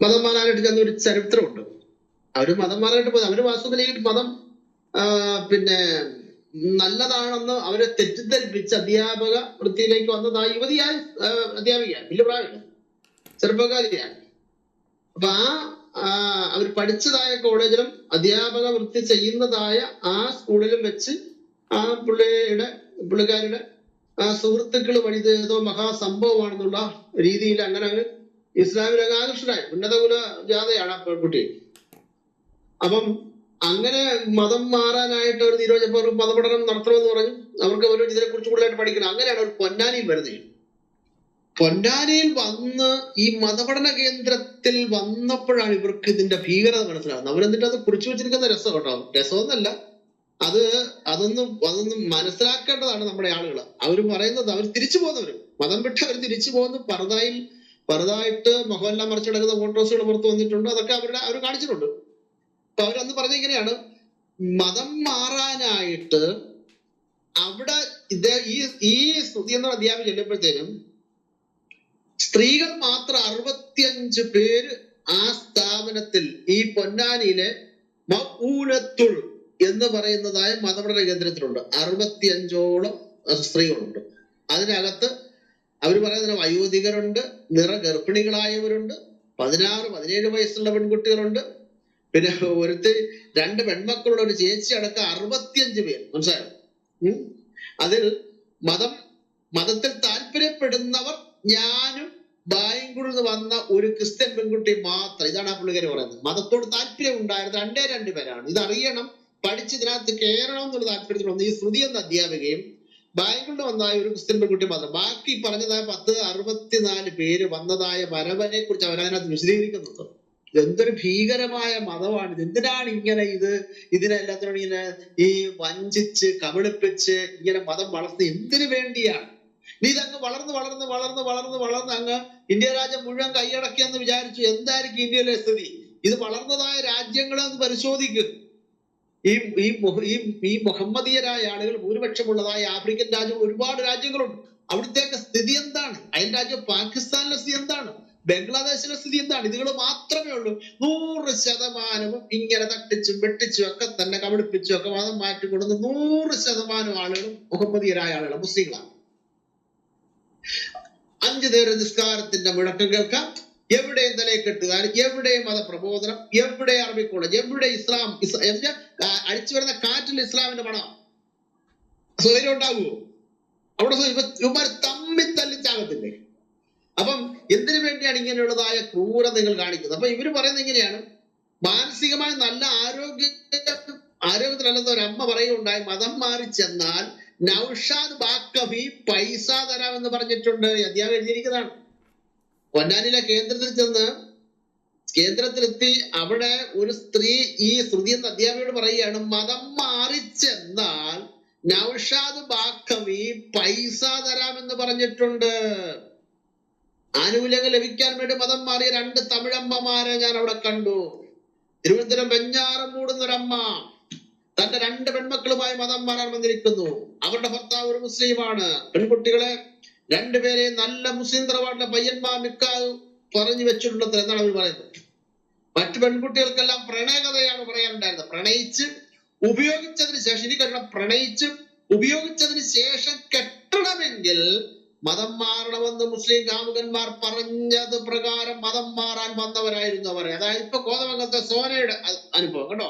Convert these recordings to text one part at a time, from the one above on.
മതം മാറാനായിട്ട് ചെന്ന ഒരു ചരിത്രമുണ്ട്. അവർ മതം മാറാനായിട്ട് പോയി. അവർ വാസ്തവത്തിൽ ഈ മതം പിന്നെ നല്ലതാണെന്ന് അവരെ തെറ്റിദ്ധരിപ്പിച്ച് അധ്യാപക വൃത്തിയിലേക്ക് വന്നത് ആ യുവതിയായ അധ്യാപികയാണ് പ്രായമില്ല ചെറുപ്പക്കാരിയാണ് അപ്പൊ ആ അവർ പഠിച്ചതായ കോളേജിലും അധ്യാപക വൃത്തി ചെയ്യുന്നതായ ആ സ്കൂളിലും വെച്ച് ആ പുള്ളിയുടെ പുള്ളിക്കാരുടെ ആ സുഹൃത്തുക്കൾ വഴി ഏതോ മഹാസംഭവമാണെന്നുള്ള രീതിയിൽ അങ്ങനെ അങ്ങ് ഇസ്ലാമിലൊക്കെ ആകർഷനായി ഉന്നതകുല ജാഥയാണ് ആ പെൺകുട്ടി. അപ്പം അങ്ങനെ മതം മാറാനായിട്ട് ഒരു തീരുമാനിച്ചപ്പോൾ ഒരു മതപഠനം നടത്തണമെന്ന് പറഞ്ഞു. അവർക്ക് അവർ ഇതിനെ കുറിച്ച് കൂടുതലായിട്ട് പഠിക്കണം. അങ്ങനെയാണ് ഒരു പൊന്നാനിയിൽ വരുന്നത്. പൊന്നാനിയിൽ വന്ന് ഈ മതപഠന കേന്ദ്രത്തിൽ വന്നപ്പോഴാണ് ഇവർക്ക് ഇതിന്റെ ഭീകരത മനസ്സിലാവുന്നത് അവരെന്നിട്ട് അത് കുറിച്ചു വെച്ചിരിക്കുന്ന രസം കേട്ടോ. രസമൊന്നല്ല. അത് അതൊന്നും അതൊന്നും മനസ്സിലാക്കേണ്ടതാണ് നമ്മുടെ ആളുകൾ അവർ പറയുന്നത് അവർ തിരിച്ചു പോകുന്നവര്. മതം വിട്ട് അവർ തിരിച്ചു പോകുന്ന പറുതായിൽ പറുതായിട്ട് മുഖമെല്ലാം മറിച്ചെടുക്കുന്ന ഫോട്ടോസുകൾ പുറത്ത് വന്നിട്ടുണ്ട്. അതൊക്കെ അവരുടെ അവർ കാണിച്ചിട്ടുണ്ട്. അപ്പൊ അവരന്ന് പറഞ്ഞ ഇങ്ങനെയാണ്. മതം മാറാനായിട്ട് അവിടെ ഇത് ഈ ഈ സ്തുതി എന്ന അധ്യാപനം ചെല്ലുമ്പോഴത്തേനും സ്ത്രീകൾ മാത്രം അറുപത്തിയഞ്ച് പേര് ആ സ്ഥാപനത്തിൽ ഈ പൊന്നാനിയിലെ മഊനത്തുൾ എന്ന് പറയുന്നതായ മതപഠന കേന്ദ്രത്തിലുണ്ട്. അറുപത്തിയഞ്ചോളം സ്ത്രീകളുണ്ട്. അതിനകത്ത് അവർ പറയുന്ന വയോധികരുണ്ട് നിറഗർഭിണികളായവരുണ്ട് പതിനാറ് പതിനേഴ് വയസ്സുള്ള പെൺകുട്ടികളുണ്ട്. പിന്നെ ഒരുത്തി രണ്ട് പെൺമക്കളുള്ള ഒരു ചേച്ചി അടക്കം അറുപത്തിയഞ്ച് പേർ മനസ്സിലായോ? അതിൽ മതം മതത്തിൽ താല്പര്യപ്പെടുന്നവർ ഞാനും ബാംഗ്ലൂരിൽ നിന്ന് വന്ന ഒരു ക്രിസ്ത്യൻ പെൺകുട്ടി മാത്രം. ഇതാണ് ആ പുള്ളിക്കാരി പറയുന്നത്. മതത്തോട് താല്പര്യം ഉണ്ടായിരുന്ന രണ്ടേ രണ്ട് പേരാണ്. ഇത് അറിയണം പഠിച്ച് ഇതിനകത്ത് കയറണം എന്നുള്ള താല്പര്യത്തിൽ വന്ന ഈ ശ്രുതി എന്ന അധ്യാപികയും ബാംഗ്ലൂരിൽ വന്നതായ ഒരു ക്രിസ്ത്യൻ പെൺകുട്ടി മാത്രം. ബാക്കി പറഞ്ഞതായ പത്ത് അറുപത്തിനാല് പേര് വന്നതായ വരവനെ കുറിച്ച് അവരതിനകത്ത് വിശദീകരിക്കുന്നുണ്ട്. ഇതെന്തൊരു ഭീകരമായ മതമാണ്. ഇത് എന്തിനാണ് ഇങ്ങനെ ഇത്? ഇതിനെല്ലാത്തിനോട് ഇങ്ങനെ ഈ വഞ്ചിച്ച് കബളിപ്പിച്ച് ഇങ്ങനെ മതം വളർത്തി എന്തിനു വേണ്ടിയാണ്? നീ ഇതങ്ങ് വളർന്ന് വളർന്ന് വളർന്ന് വളർന്ന് വളർന്ന് അങ്ങ് ഇന്ത്യ രാജ്യം മുഴുവൻ കൈയടക്കിയെന്ന് വിചാരിച്ചു. എന്തായിരിക്കും ഇന്ത്യയിലെ സ്ഥിതി? ഇത് വളർന്നതായ രാജ്യങ്ങളെ ഒന്ന് പരിശോധിക്കും. ഈ ഈ ഈ മുഹമ്മദീയരായ ആളുകൾ ഭൂരിപക്ഷമുള്ളതായ ആഫ്രിക്കൻ രാജ്യം ഒരുപാട് രാജ്യങ്ങളുണ്ട്. അവിടുത്തെ സ്ഥിതി എന്താണ്? അയൽ രാജ്യം പാകിസ്ഥാനിലെ സ്ഥിതി എന്താണ്? ബംഗ്ലാദേശിലെ സ്ഥിതി എന്താണ്? ഇതുകൾ മാത്രമേ ഉള്ളൂ. നൂറ് ശതമാനവും ഇങ്ങനെ തട്ടിച്ചും വെട്ടിച്ചും ഒക്കെ തന്നെ കബളിപ്പിച്ചും ഒക്കെ മതം മാറ്റിക്കൊടുന്ന് നൂറ് ശതമാനം ആളുകളും മുഹമ്മദീയരായ ആളുകൾ മുസ്ലിങ്ങളാണ്. അഞ്ചു നേരം നിസ്കാരത്തിന്റെ മുഴക്കം കേൾക്കാം. എവിടെയും തലയെക്കെട്ടുകാർ എവിടെയും മതപ്രബോധനം? എവിടെ അറബി കോളേജ്? എവിടെ ഇസ്ലാം? അടിച്ചു വരുന്ന കാറ്റിൽ ഇസ്ലാമിന്റെ മണം. സൗകര്യം ഉണ്ടാകുമോ അവിടെ ഇവർ തമ്മിൽ തല്ലിച്ചാകത്തില്ലേ അപ്പം എന്തിനു വേണ്ടിയാണ് ഇങ്ങനെയുള്ളതായ ക്രൂരത നിങ്ങൾ കാണിക്കുന്നത്? അപ്പൊ ഇവർ പറയുന്നത് ഇങ്ങനെയാണ്. മാനസികമായി നല്ല ആരോഗ്യ ആരോഗ്യത്തിലല്ലെന്ന് ഒരു അമ്മ പറയുകയുണ്ടായി. മതം മാറി ചെന്നാൽ നൌഷാദ് ബാക്കബി പൈസ തരാമെന്ന് പറഞ്ഞിട്ടുണ്ട്. അധ്യാപകം എഴുതിയിരിക്കുന്നതാണ്. പൊന്നാനിലെ കേന്ദ്രത്തിൽ ചെന്ന് കേന്ദ്രത്തിലെത്തി അവിടെ ഒരു സ്ത്രീ ഈ ശ്രുതി എന്ന അധ്യാപികയോട് പറയുകയാണ് മതം മാറി ചെന്നാൽ നൌഷാദ് ബാക്കവി പൈസ തരാമെന്ന് പറഞ്ഞിട്ടുണ്ട്. ആനുകൂല്യങ്ങൾ ലഭിക്കാൻ വേണ്ടി മതം മാറിയ രണ്ട് തമിഴമ്മമാരെ ഞാൻ അവിടെ കണ്ടു. തിരുവനന്തപുരം വെഞ്ഞാറം മൂടുന്ന ഒരമ്മ തന്റെ രണ്ട് പെൺമക്കളുമായി മതം മാറാൻ വന്നിരിക്കുന്നു. അവരുടെ ഭർത്താവ് ഒരു മുസ്ലിമാണ്. പെൺകുട്ടികളെ രണ്ടുപേരെ നല്ല മുസ്ലിം തറവാട്ടിലെ പയ്യന്മാർ നിക്കാഹ് പറഞ്ഞു വെച്ചിട്ടുള്ളത് എന്നാണ് അവർ പറയുന്നത്. മറ്റു പെൺകുട്ടികൾക്കെല്ലാം പ്രണയകഥയാണ് പറയാനുണ്ടായിരുന്നത്. പ്രണയിച്ച് ഉപയോഗിച്ചതിന് ശേഷം ഇനി പ്രണയിച്ച് ഉപയോഗിച്ചതിന് ശേഷം കെട്ടണമെങ്കിൽ മതം മാറണമെന്ന് മുസ്ലിം കാമുകന്മാർ പറഞ്ഞത് പ്രകാരം മതം മാറാൻ വന്നവരായിരുന്നു അവർ. അതായത് ഇപ്പൊ കോതമംഗലത്തെ സോനയുടെ അനുഭവം കേട്ടോ?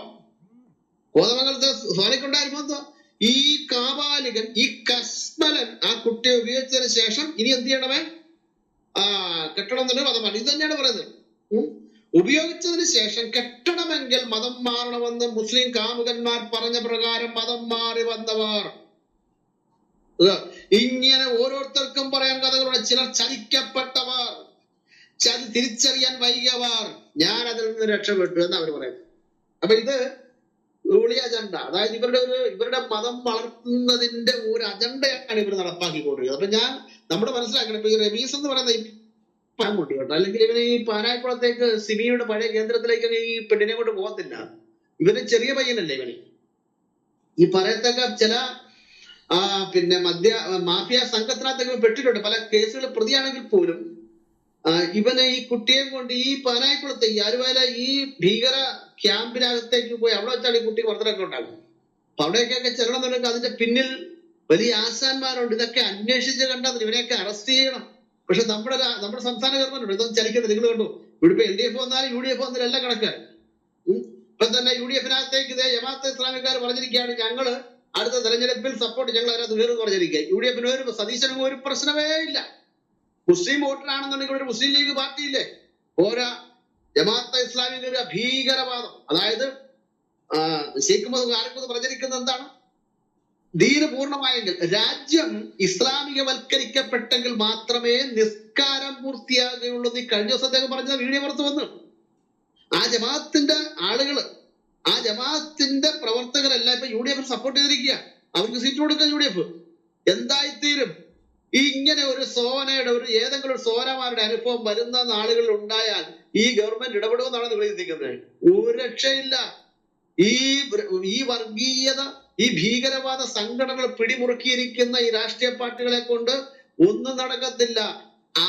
കോതമംഗലത്തെ സോനയ്ക്കുണ്ടായിരുന്നു എന്തുവാ? ഈ കാപാലികൻ ഈ കസ്മലൻ ആ കുട്ടിയെ ഉപയോഗിച്ചതിന് ശേഷം ഇനി എന്ത് ചെയ്യണമേ ആ കെട്ടണം എന്നുള്ള മതമാണ് ഇത് തന്നെയാണ് പറയുന്നത്. ഉപയോഗിച്ചതിന് ശേഷം കെട്ടണമെങ്കിൽ മതം മാറണമെന്ന് മുസ്ലിം കാമുകന്മാർ പറഞ്ഞ പ്രകാരം മതം മാറി വന്നവർ. ഇങ്ങനെ ഓരോരുത്തർക്കും പറയാൻ കഥകളുണ്ട്. ചിലർ ചതിക്കപ്പെട്ടവർ. ചതി തിരിച്ചറിയാൻ വൈകിയവർ. ഞാൻ അതിൽ നിന്ന് രക്ഷപ്പെട്ടു എന്ന് അവർ പറയുന്നു. അപ്പൊ ഇത് ഉളിയ അജണ്ട അതായത് ഇവരുടെ ഒരു ഇവരുടെ മതം വളർത്തുന്നതിന്റെ ഒരു അജണ്ടയാണ് ഇവർ നടപ്പാക്കിക്കൊണ്ടിരിക്കുന്നത്. അപ്പൊ ഞാൻ നമ്മുടെ മനസ്സിലാക്കണം ഇപ്പൊ ഈ റമീസ് എന്ന് പറയുന്ന ഈ കേട്ടോ അല്ലെങ്കിൽ ഇവന് ഈ പാനായക്കുളത്തേക്ക് സിമിയുടെ പഴയ കേന്ദ്രത്തിലേക്ക് ഈ പെണ്ണിനെ കൊണ്ട് പോകത്തില്ല. ഇവന് ചെറിയ പയ്യനല്ലേ ഇവന്? ഈ പറയത്തക്ക ചില ആ പിന്നെ മദ്യ മാഫിയ സംഘത്തിനകത്തൊക്കെ പെട്ടിട്ടുണ്ട്. പല കേസുകൾ പ്രതിയാണെങ്കിൽ പോലും ഇവന് ഇവനെ ഈ കുട്ടിയെ കൊണ്ട് ഈ പാനായിക്കുളത്ത് ഈ ആലുവയിലെ ഈ ഭീകര ക്യാമ്പിനകത്തേക്ക് പോയി അവിടെ വെച്ചാണ് ഈ കുട്ടി മർദ്ദനമൊക്കെ ഉണ്ടാകും അപ്പൊ അവിടേക്കൊക്കെ ചെല്ലണം എന്നുണ്ടെങ്കിൽ അതിന്റെ പിന്നിൽ വലിയ ആശാന്മാരുണ്ട്. ഇതൊക്കെ അന്വേഷിച്ച് കണ്ടാൽ ഇവരെയൊക്കെ അറസ്റ്റ് ചെയ്യണം. പക്ഷെ നമ്മുടെ നമ്മുടെ സംസ്ഥാന ഗവൺമെന്റ് ഇതൊന്നും ചലിക്കുന്നത് നിങ്ങൾ കണ്ടു? ഇവിടെ എൽ ഡി എഫ് വന്നാലും യു ഡി എഫ് വന്നാലും എല്ലാം കണക്കാണ് ഇപ്പൊ തന്നെ യു ഡി എഫിനകത്തേക്ക് ഇതേ ജമാഅത്ത് ഇസ്ലാമിക്കാർ പറഞ്ഞിരിക്കുകയാണ് ഞങ്ങൾ അടുത്ത തെരഞ്ഞെടുപ്പിൽ സപ്പോർട്ട് ഞങ്ങൾ അതിനകത്ത് കയറും പറഞ്ഞിരിക്കുക. യു ഡി എഫിന് ഒരു സതീശനും ഒരു പ്രശ്നമേ ഇല്ല. മുസ്ലിം വോട്ടറാണെന്നുണ്ടെങ്കിൽ ഒരു മുസ്ലിം ലീഗ് പാർട്ടി ഇല്ലേ ഓരോ ജമാഅത്ത് ഇസ്ലാമിന്റെ ഒരു ഭീകരവാദം. അതായത് ഷെയ്ഖ് മുഹമ്മദ് ആർക്കും പ്രചരിക്കുന്നത് എന്താണ്? ദീന് പൂർണമായെങ്കിൽ രാജ്യം ഇസ്ലാമികവൽക്കരിക്കപ്പെട്ടെങ്കിൽ മാത്രമേ നിസ്കാരം പൂർത്തിയാകുകയുള്ളൂ ഈ കഴിഞ്ഞ ദിവസം അദ്ദേഹം പറഞ്ഞ വീഡിയോ പുറത്ത് വന്നു. ആ ജമാഅത്തിന്റെ ആളുകൾ ആ ജമാഅത്തിന്റെ പ്രവർത്തകരെല്ലാം ഇപ്പൊ യു ഡി എഫ് സപ്പോർട്ട് ചെയ്തിരിക്കുക അവർക്ക് സീറ്റ് കൊടുക്കുക യു ഡി എഫ്. എന്തായിത്തീരും? ഇങ്ങനെ ഒരു സോനയുടെ ഒരു ഏതെങ്കിലും ഒരു സോനമാരുടെ അനുഭവം വരുന്ന നാളുകളിൽ ഉണ്ടായാൽ ഈ ഗവൺമെന്റ് ഇടപെടുമെന്നാണ് നിങ്ങൾ ചിന്തിക്കുന്നത്? ഒരു രക്ഷയില്ല ഈ ഈ വർഗീയത ഈ ഭീകരവാദ സംഘടനകൾ പിടിമുറുക്കിയിരിക്കുന്ന ഈ രാഷ്ട്രീയ പാർട്ടികളെ കൊണ്ട് ഒന്നും നടക്കത്തില്ല.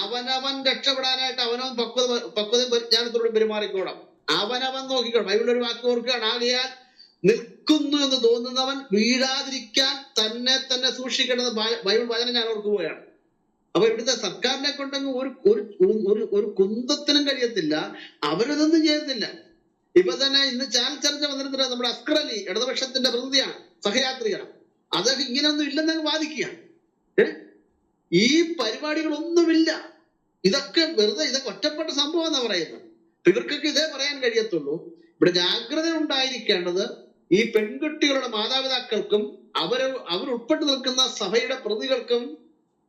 അവനവൻ രക്ഷപ്പെടാനായിട്ട് അവനവൻ പക്വത പക്വതയും പരിജ്ഞാനത്തോടും പെരുമാറിക്കോണം. അവനവൻ നോക്കിക്കോണം. ബൈബിളിൽ ഒരു വാക്ക് ഓർക്കുകയാണ്. ആകയാൽ നിൽക്കുന്നു എന്ന് തോന്നുന്നവൻ വീഴാതിരിക്കാൻ തന്നെ തന്നെ സൂക്ഷിക്കേണ്ടത് ബൈബിൾ വചനം ഞാൻ ഓർക്കുകയാണ് അപ്പൊ ഇവിടുത്തെ സർക്കാരിനെ കൊണ്ടങ്ങ് ഒരു ഒരു ഒരു കുന്തത്തിനും കഴിയത്തില്ല അവരതൊന്നും ചെയ്യത്തില്ല. ഇപ്പൊ തന്നെ ഇന്ന് ചാനൽ ചർച്ച വന്നിട്ടുണ്ട് നമ്മുടെ അസ്ക്രലി ഇടതുപക്ഷത്തിന്റെ പ്രതിനിധിയാണ് സഹയാത്രികനാണ്. അദ്ദേഹം ഇങ്ങനെയൊന്നും ഇല്ലെന്നങ്ങ് വാദിക്കുകയാണ്. ഈ പരിപാടികളൊന്നുമില്ല. ഇതൊക്കെ വെറുതെ ഇതൊക്കെ ഒറ്റപ്പെട്ട സംഭവം എന്നാ പറയുന്നത്. ഇവർക്കൊക്കെ ഇതേ പറയാൻ കഴിയത്തുള്ളൂ. ഇവിടെ ജാഗ്രത ഉണ്ടായിരിക്കേണ്ടത് ഈ പെൺകുട്ടികളുടെ മാതാപിതാക്കൾക്കും അവർ അവർ ഉൾപ്പെട്ടു നിൽക്കുന്ന സഭയുടെ പ്രതികൾക്കും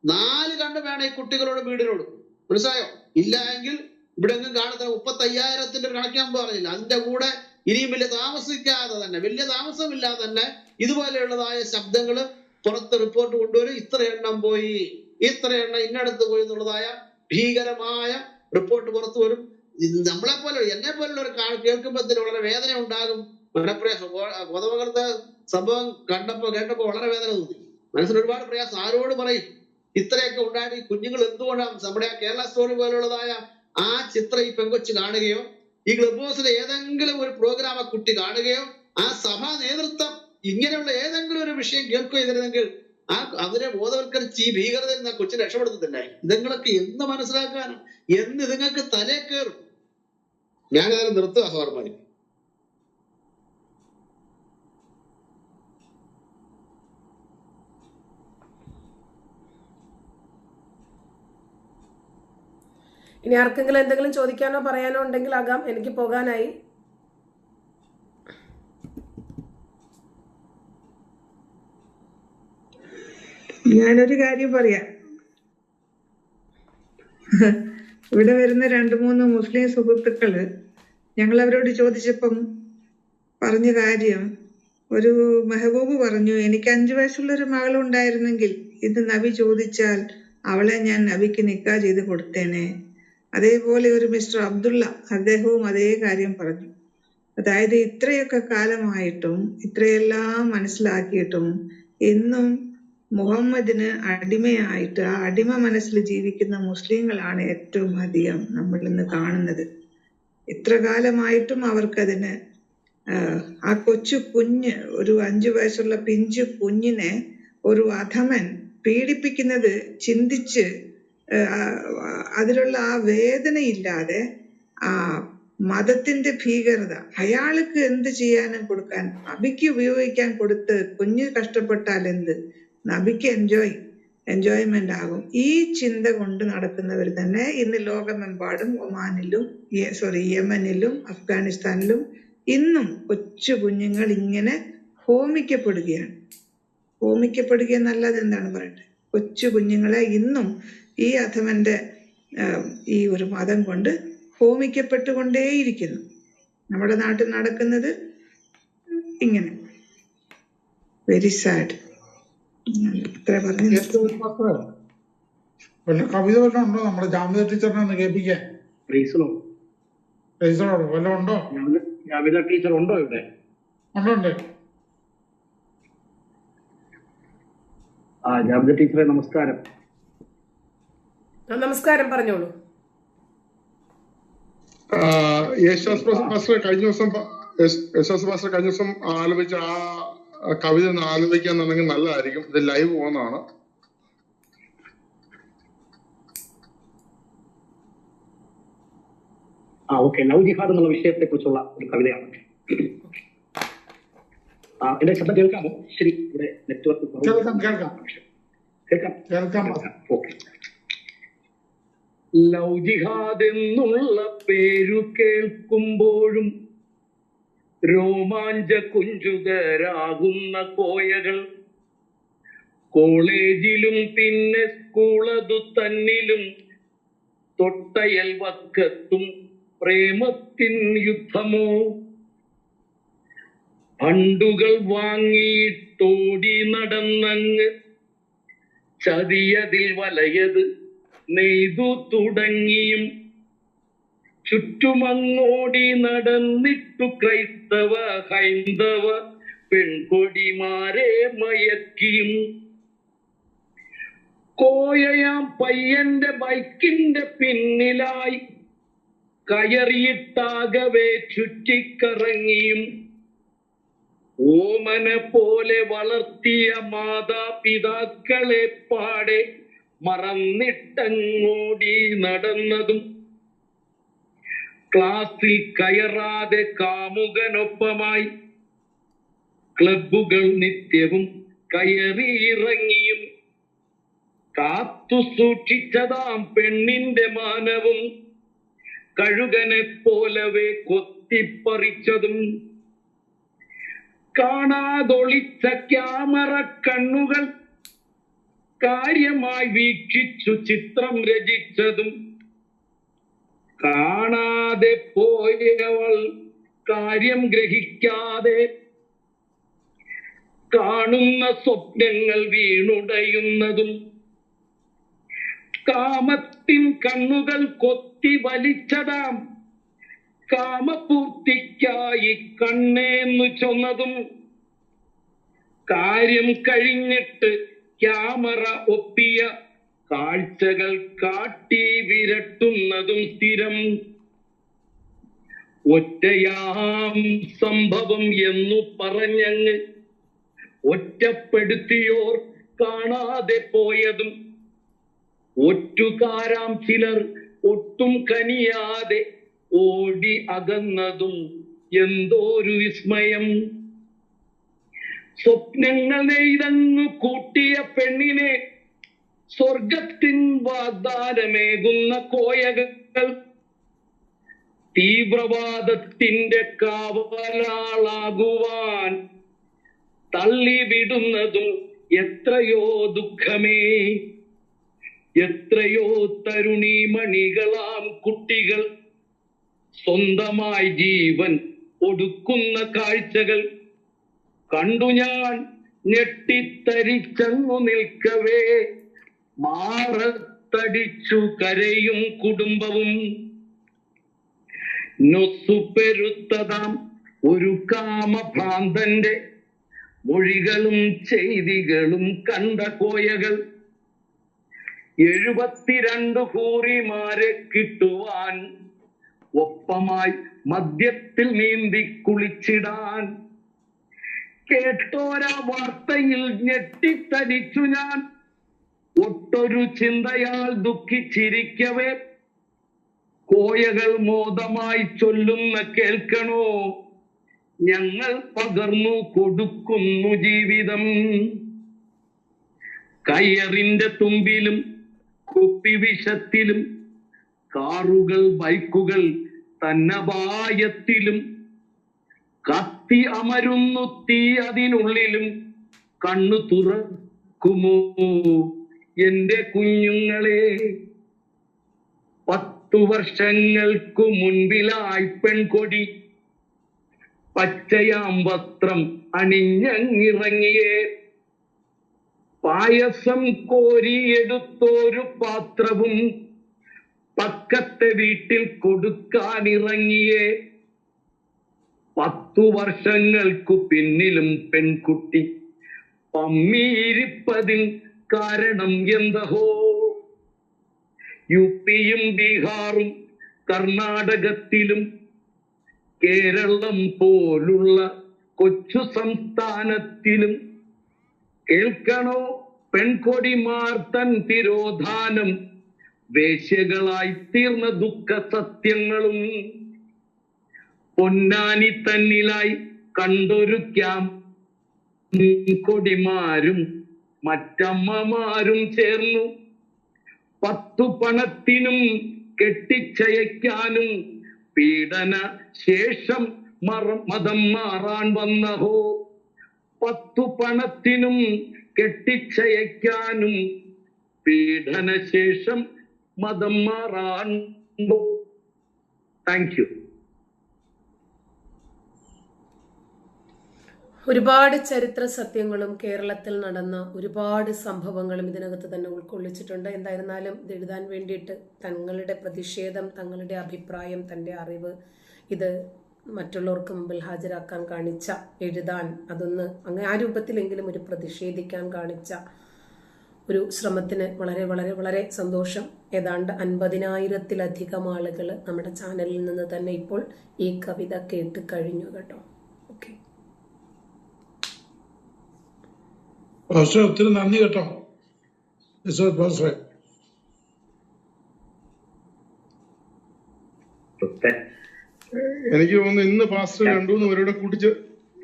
നാല് കണ്ട് വേണം ഈ കുട്ടികളോട് വീടിനോട്. മനസ്സിലായോ? ഇല്ല എങ്കിൽ ഇവിടെ എങ്ങും കാണത്തില്ല. മുപ്പത്തി അയ്യായിരത്തിന്റെ ഒരു കണക്ക് ഞാൻ പറഞ്ഞില്ല. അതിന്റെ കൂടെ ഇനിയും വലിയ താമസിക്കാതെ തന്നെ വലിയ താമസമില്ലാതെ തന്നെ ഇതുപോലെയുള്ളതായ ശബ്ദങ്ങൾ പുറത്ത് റിപ്പോർട്ട് കൊണ്ടുവരും. ഇത്ര എണ്ണം പോയി ഇത്ര എണ്ണം ഇന്നടത്ത് പോയി എന്നുള്ളതായ ഭീകരമായ റിപ്പോർട്ട് പുറത്തു വരും. നമ്മളെ പോലെ എന്നെ പോലുള്ള ഒരു കേൾക്കുമ്പോഴത്തേന് വളരെ വേദന ഉണ്ടാകും മനപ്രയാസം ഗോതമംഗലത്തെ സംഭവം കണ്ടപ്പോ കേട്ടപ്പോ വളരെ വേദന തോന്നി. മനസ്സിന് ഒരുപാട് പ്രയാസം. ആരോട് പറയും? ഇത്രയൊക്കെ ഉണ്ടായിട്ട് ഈ കുഞ്ഞുങ്ങൾ എന്തുകൊണ്ടാണ് നമ്മുടെ ആ കേരള സ്റ്റോറി പോലുള്ളതായ ആ ചിത്രം ഈ പെങ്കൊച്ച് കാണുകയോ ഈ ക്ലബ് ഹൗസിലെ ഏതെങ്കിലും ഒരു പ്രോഗ്രാം ആ കുട്ടി കാണുകയോ ആ സഭാ നേതൃത്വം ഇങ്ങനെയുള്ള ഏതെങ്കിലും ഒരു വിഷയം കേൾക്കുകയോ ചെയ്തിരുന്നെങ്കിൽ ആ അതിനെ ബോധവൽക്കരിച്ച് ഈ ഭീകരതയിൽ നിന്ന് ആ കൊച്ചിനെ രക്ഷപ്പെടുത്തത്തില്ലേ? ഇതുങ്ങളൊക്കെ എന്ന് മനസ്സിലാക്കാനാണ് എന്ന് ഇതുങ്ങൾക്ക് തലേ കയറും. ഞാനത് നിർത്തുക സവർമാരി ഇനി ആർക്കെങ്കിലും എന്തെങ്കിലും ചോദിക്കാനോ പറയാനോ ഉണ്ടെങ്കിൽ ആകാം. എനിക്ക് പോകാനായി. ഞാനൊരു കാര്യം പറയാം. ഇവിടെ വരുന്ന രണ്ട് മൂന്ന് മുസ്ലിം സുഹൃത്തുക്കൾ ഞങ്ങൾ അവരോട് ചോദിച്ചപ്പം പറഞ്ഞ കാര്യം ഒരു മെഹബൂബ് പറഞ്ഞു എനിക്ക് അഞ്ചു വയസ്സുള്ള ഒരു മകളുണ്ടായിരുന്നെങ്കിൽ ഇത് നബി ചോദിച്ചാൽ അവളെ ഞാൻ നബിക്ക് നിക്കാ ചെയ്ത് കൊടുത്തേനെ. അതേപോലെ ഒരു മിസ്റ്റർ അബ്ദുള്ള അദ്ദേഹവും അതേ കാര്യം പറഞ്ഞു. അതായത് ഇത്രയൊക്കെ കാലമായിട്ടും ഇത്രയെല്ലാം മനസ്സിലാക്കിയിട്ടും എന്നും മുഹമ്മദിന് അടിമയായിട്ട് ആ അടിമ മനസ്സിൽ ജീവിക്കുന്ന മുസ്ലിങ്ങളാണ് ഏറ്റവും അധികം നമ്മൾ ഇന്ന് കാണുന്നത്. ഇത്ര കാലമായിട്ടും അവർക്കതിന് ആ കൊച്ചു കുഞ്ഞ് ഒരു അഞ്ചു വയസ്സുള്ള പിഞ്ചു കുഞ്ഞിനെ ഒരു അധമൻ പീഡിപ്പിക്കുന്നത് ചിന്തിച്ച് അതിലുള്ള ആ വേദനയില്ലാതെ ആ മതത്തിന്റെ ഭീകരത അയാൾക്ക് എന്ത് ചെയ്യാനും കൊടുക്കാൻ നബിക്ക് ഉപയോഗിക്കാൻ കൊടുത്ത് കുഞ്ഞ് കഷ്ടപ്പെട്ടാൽ എന്ത്? നബിക്ക് എൻജോയ് എൻജോയ്മെന്റ് ആകും. ഈ ചിന്ത കൊണ്ട് നടക്കുന്നവർ തന്നെ ഇന്ന് ലോകമെമ്പാടും ഒമാനിലും സോറി യമനിലും അഫ്ഗാനിസ്ഥാനിലും ഇന്നും കൊച്ചു കുഞ്ഞുങ്ങൾ ഇങ്ങനെ ഹോമിക്കപ്പെടുകയാണ്. ഹോമിക്കപ്പെടുക എന്നല്ലാതെ എന്താണ് പറയട്ടെ? കൊച്ചു കുഞ്ഞുങ്ങളെ ഇന്നും ഈ അധമന്റെ ഈ ഒരു മതം കൊണ്ട് ഹോമിക്കപ്പെട്ടുകൊണ്ടേയിരിക്കുന്നു. നമ്മുടെ നാട്ടിൽ നടക്കുന്നത് ഇങ്ങനെ. വെരി സാഡ് ഇത്ര പറഞ്ഞു വല്ല കവിത വല്ലതും ഉണ്ടോ? നമ്മുടെ ജാമ്യ ടീച്ചറിനെ ഒന്ന് കേൾപ്പിക്കാൻ. വല്ലതും ഉണ്ടോ? ജാമിത ടീച്ചർ ഉണ്ടോ ഇവിടെ? ഉണ്ടോ ആ ജാമിത ടീച്ചറെ നമസ്കാരം. നമസ്കാരം പറഞ്ഞോളൂ. യേശുദാസ് കഴിഞ്ഞ ദിവസം യേശുദാസ് പാസ്റ്റർ കഴിഞ്ഞ ദിവസം ആലപിച്ച ആ കവിത ഒന്ന് ആലപിക്കാന്നുണ്ടെങ്കിൽ നല്ലതായിരിക്കും. ഇത് ലൈവ് പോകുന്നതാണ്. ആ ഓക്കെ. ലവ് ജിഹാദ് എന്നുള്ള വിഷയത്തെ കുറിച്ചുള്ള ഒരു കവിതയാണ്. ആ എന്റെ ശബ്ദം കേൾക്കാമോ? ശരി ഇവിടെ നെറ്റ്വർക്ക് കേൾക്കാം കേൾക്കാം. കേൾക്കാം. കേൾക്കാം. ഓക്കെ. ലവ് ജിഹാദ് എന്നുള്ള പേരു കേൾക്കുമ്പോഴും രോമാഞ്ച കുഞ്ചുകരാകുന്ന കോയകൾ കോളേജിലും പിന്നെ സ്കൂളതു തന്നിലും തൊട്ടയൽ വക്കത്തും പ്രേമത്തിൻ യുദ്ധമോ? പണ്ടുകൾ വാങ്ങിയിട്ടോടി നടന്നങ്ങ് ചതിയതിൽ വലയത് നെയ്തു തുടങ്ങിയും ചുറ്റുമങ്ങോടി നടന്നിട്ടു ക്രൈസ്തവ ഹൈന്ദവ പെൺകൊടിമാരെ മയക്കിയും. കോയയാം പയ്യന്റെ ബൈക്കിന്റെ പിന്നിലായി കയറിയിട്ടാകവേ ചുറ്റിക്കറങ്ങിയും. ഓമന പോലെ വളർത്തിയ മാതാപിതാക്കളെ പാടെ മറന്നിട്ടങ്ങോടി നടന്നതും ക്ലാസ്സിൽ കയറാതെ കാമുകനൊപ്പമായി ക്ലബുകൾ നിത്യവും കയറിയിറങ്ങിയും കാത്തു സൂക്ഷിച്ചതാം പെണ്ണിന്റെ മാനവും കഴുകനെ പോലവെ കൊത്തിപ്പറിച്ചതും. കാണാതൊളിച്ച ക്യാമറ കണ്ണുകൾ കാര്യമായി വീക്ഷിച്ചു ചിത്രം രചിച്ചതും കാണാതെ പോയവൾ കാര്യം ഗ്രഹിക്കാതെ കാണുന്ന സ്വപ്നങ്ങൾ വീണുടയുന്നതും കാമത്തിൻ കണ്ണുകൾ കൊത്തി വലിച്ചതാം. കാമപൂർത്തിക്കായി കണ്ണേന്നു ചൊന്നതും കാര്യം കഴിഞ്ഞിട്ട് ക്യാമറ ഒപ്പിയ കാഴ്ചകൾ കാട്ടി വിരട്ടുന്നതും സ്ഥിരം. ഒറ്റയാം സംഭവം എന്നു പറഞ്ഞങ്ങ് ഒറ്റപ്പെടുത്തിയോർ കാണാതെ പോയതും ഒറ്റുകാരാം ചിലർ ഒട്ടും കനിയാതെ ഓടി അകന്നതും എന്തോരു വിസ്മയം. സ്വപ്നങ്ങൾ നെയ്തങ്ങു കൂട്ടിയ പെണ്ണിനെ സ്വർഗത്തിൻ വാഗ്ദാനമേകുന്ന കോയകൾ. തീവ്രവാദത്തിന്റെ കാവലാളാകുവാൻ തള്ളിവിടുന്നതും എത്രയോ ദുഃഖമേ. എത്രയോ തരുണീമണികളാം കുട്ടികൾ സ്വന്തമായി ജീവൻ ഒടുക്കുന്ന കാഴ്ചകൾ. കണ്ടു ഞാൻ ഞെട്ടിത്തരിച്ചങ്ങു നിൽക്കവേ. മാറത്തടിച്ചു കരയും കുടുംബവും. നൊസുപെരുത്തതാം ഒരു കാമഭ്രാന്തന്റെ മൊഴികളും ചെയ്തികളും കണ്ട കോയകൾ. എഴുപത്തിരണ്ട് കൂറിമാരെ കിട്ടുവാൻ ഒപ്പമായി മദ്യത്തിൽ നീന്തി കുളിച്ചിടാൻ കേട്ടോരാ വാർത്തയിൽ ഞെട്ടിത്തരിച്ചു ഞാൻ. ഒട്ടൊരു ചിന്തയാൽ ദുഃഖിച്ചിരിക്കവേ. കോയകൾ മോദമായി ചൊല്ലുന്ന കേൾക്കണോ? ഞങ്ങൾ പകർന്നു കൊടുക്കുന്നു ജീവിതം. കയറിന്റെ തുമ്പിലും കുപ്പി വിഷത്തിലും കാറുകൾ ബൈക്കുകൾ തന്നപായത്തിലും കത്തി അമരുന്നു തീ അതിനുള്ളിലും കണ്ണു തുറക്കുമോ? എന്റെ കുഞ്ഞുങ്ങളെ പത്തു വർഷങ്ങൾക്കു മുൻപിലായി പെൺകൊടി. പച്ചയാം വസ്ത്രം അണിഞ്ഞങ്ങിറങ്ങിയേ. പായസം കോരിയെടുത്തോരു പാത്രവും പക്കത്തെ വീട്ടിൽ കൊടുക്കാനിറങ്ങിയേ. പത്തു വർഷങ്ങൾക്കു പിന്നിലും പെൺകുട്ടി. പമ്മിയിരിപ്പതിൽ കാരണം എന്തഹോ? യു പിയും ബീഹാറും കർണാടകത്തിലും കേരളം പോലുള്ള കൊച്ചു സംസ്ഥാനത്തിലും. കേൾക്കണോ? പെൺകൊടിമാർ തൻ തിരോധാനം. വേശ്യകളായി തീർന്ന ദുഃഖ സത്യങ്ങളും പൊന്നാനി തന്നിലായി കണ്ടൊരുക്കാം കൊടിമാരും മറ്റമ്മമാരും ചേർന്നു. പത്തു പണത്തിനും കെട്ടിച്ചയക്കാനും പീഡന ശേഷം മതം മാറാൻ വന്നഹോ. പത്തു പണത്തിനും കെട്ടിച്ചയക്കാനും പീഡന ശേഷം മതം മാറാൻ താങ്ക് യു. ഒരുപാട് ചരിത്ര സത്യങ്ങളും കേരളത്തിൽ നടന്ന ഒരുപാട് സംഭവങ്ങളും ഇതിനകത്ത് തന്നെ ഉൾക്കൊള്ളിച്ചിട്ടുണ്ട്. എന്തായിരുന്നാലും ഇത് എഴുതാൻ വേണ്ടിയിട്ട് തങ്ങളുടെ പ്രതിഷേധം തങ്ങളുടെ അഭിപ്രായം തന്റെ അറിവ് ഇത് മറ്റുള്ളവർക്ക് മുമ്പിൽ ഹാജരാക്കാൻ കാണിച്ച എഴുതാൻ അതൊന്ന് അങ്ങനെ ആ രൂപത്തിലെങ്കിലും ഒരു പ്രതിഷേധിക്കാൻ കാണിച്ച ഒരു ശ്രമത്തിന് വളരെ വളരെ വളരെ സന്തോഷം. ഏതാണ്ട് അൻപതിനായിരത്തിലധികം ആളുകൾ നമ്മുടെ ചാനലിൽ നിന്ന് തന്നെ ഇപ്പോൾ ഈ കവിത കേട്ട് കഴിഞ്ഞു കേട്ടോ. ഓക്കെ പാസ്റ്റർ ഒത്തിരി നന്ദി കേട്ടോ. മിസ്റ്റർ പാസ്റ്ററെ എനിക്ക് തോന്നുന്നു ഇന്ന് പാസ്റ്റർ രണ്ടു മൂന്ന് പേരുടെ കൂട്ടിച്ചേർ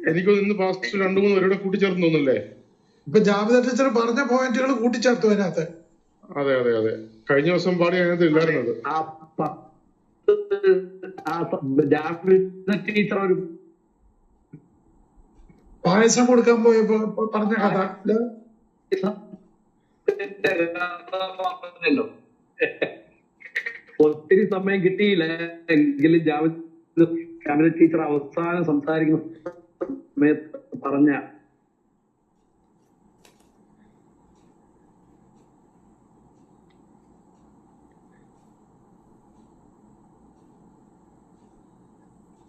എനിക്ക് തോന്നുന്നു ഇന്ന് പാസ്റ്റർ രണ്ടു മൂന്ന് പേരുടെ കൂട്ടിച്ചേർന്ന് തോന്നുന്നല്ലേ? ഇപ്പൊ ജാബിത ടീച്ചർ പറഞ്ഞ പോയിന്റുകൾ കൂട്ടിച്ചേർത്തു അതിനകത്ത്. അതെ അതെ അതെ. കഴിഞ്ഞ ദിവസം പാടി അതിനകത്ത് ഇല്ലായിരുന്നത്. ടീച്ചർ ഒരു പായസം കൊടുക്കാൻ പോയപ്പോ പറഞ്ഞ കഥ ഒത്തിരി സമയം കിട്ടിയില്ല. എങ്കിലും ജാഗ്രത ടീച്ചർ അവസാനം സംസാരിക്കുന്ന സമയത്ത് പറഞ്ഞ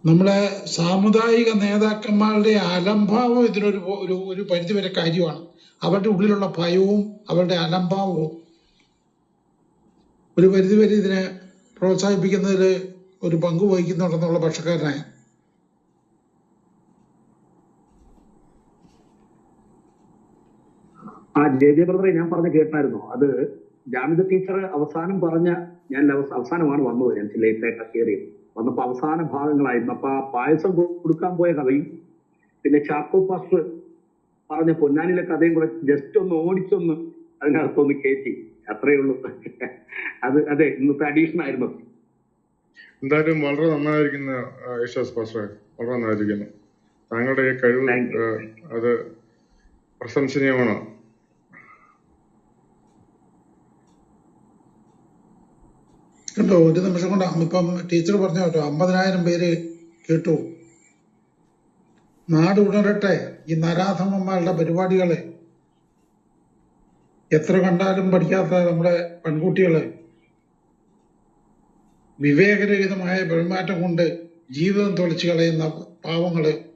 നമ്മളെ സാമുദായിക നേതാക്കന്മാരുടെ അലംഭാവം ഇതിനൊരു ഒരു ഒരു പരിധിവരെ കാര്യമാണ്. അവരുടെ ഉള്ളിലുള്ള ഭയവും അവരുടെ അലംഭാവവും ഒരു പരിധിവരെ ഇതിനെ പ്രോത്സാഹിപ്പിക്കുന്നതിൽ ഒരു പങ്ക് വഹിക്കുന്നുണ്ടെന്നുള്ള പക്ഷക്കാരനായ. ആ ജെ ജെ ബ്രദറെ ഞാൻ പറഞ്ഞ കേട്ടായിരുന്നു അത് ജാമിത ടീച്ചർ അവസാനം പറഞ്ഞ ഞാൻ അവ- അവസാനമാണ് വന്നത്. ഞാൻ ലേറ്റായിട്ട് കയറിയത് വന്നപ്പോ അവസാന ഭാഗങ്ങളായിരുന്നു. അപ്പൊ ആ പായസം കൊടുക്കാൻ പോയ കഥയും പിന്നെ ചാക്കോ പാസ്റ്റർ പറഞ്ഞ പൊന്നാനിലെ കഥയും കൂടെ ജസ്റ്റ് ഒന്ന് ഓടിച്ചൊന്ന് അതിനകത്തൊന്ന് കയറ്റി അത്രയേ ഉള്ളൂ. അത് അതെ ഇന്നത്തെ അഡീഷൻ ആയിരുന്നു. എന്തായാലും വളരെ നന്നായിരിക്കുന്ന ആ, യേശുദാസ് പാസ്റ്ററെ. വളരെ നന്നായിരിക്കുന്നു. താങ്കളുടെ ഈ കഴിവ് അത് പ്രശംസനീയമാണ്. കണ്ടോ ഒരു നിമിഷം കൊണ്ട് ഇപ്പം ടീച്ചർ പറഞ്ഞു കേട്ടോ അമ്പതിനായിരം പേര് കേട്ടു. നാട് ഉണരട്ടെ ഈ നരാധമന്മാരുടെ പരിപാടികളെ. എത്ര കണ്ടാലും പഠിക്കാത്ത നമ്മുടെ പെൺകുട്ടികളെ. വിവേകരഹിതമായ പെരുമാറ്റം കൊണ്ട് ജീവിതം തൊളിച്ചു കളയുന്ന പാവങ്ങൾ.